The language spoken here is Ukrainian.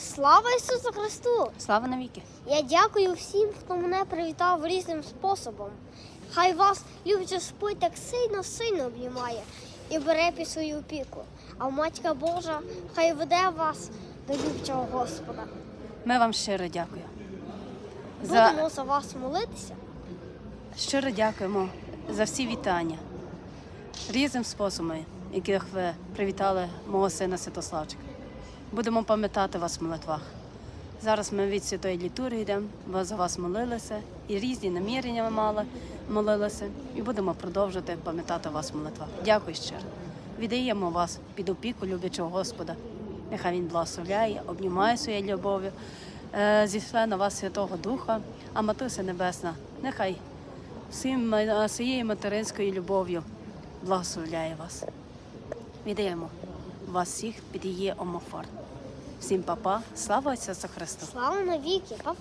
Слава Ісусу Христу! Слава навіки! Я дякую всім, хто мене привітав різним способом. Хай вас любить Господь так сильно, сильно обнімає і бере під свою опіку. А Матька Божа хай веде вас до любчого Господа. Ми вам щиро дякую. За... Будемо за вас молитися. Щиро дякуємо за всі вітання різним способами, яких ви привітали мого сина Святославчика. Будемо пам'ятати вас в молитвах. Зараз ми від святої літургії йдемо, за вас молилися, і різні намірення ми мали, молилися, і будемо продовжувати пам'ятати вас в молитвах. Дякую щиро. Віддаємо вас під опіку люблячого Господа. Нехай Він благословляє, обнімає своєю любов'ю, е, на вас Святого Духа, а Матуся Небесна, нехай всім своєю материнською любов'ю благословляє вас. Віддаємо вас всіх підіє омофор. Всім папа, слава Ісусу Христу! Слава навіки!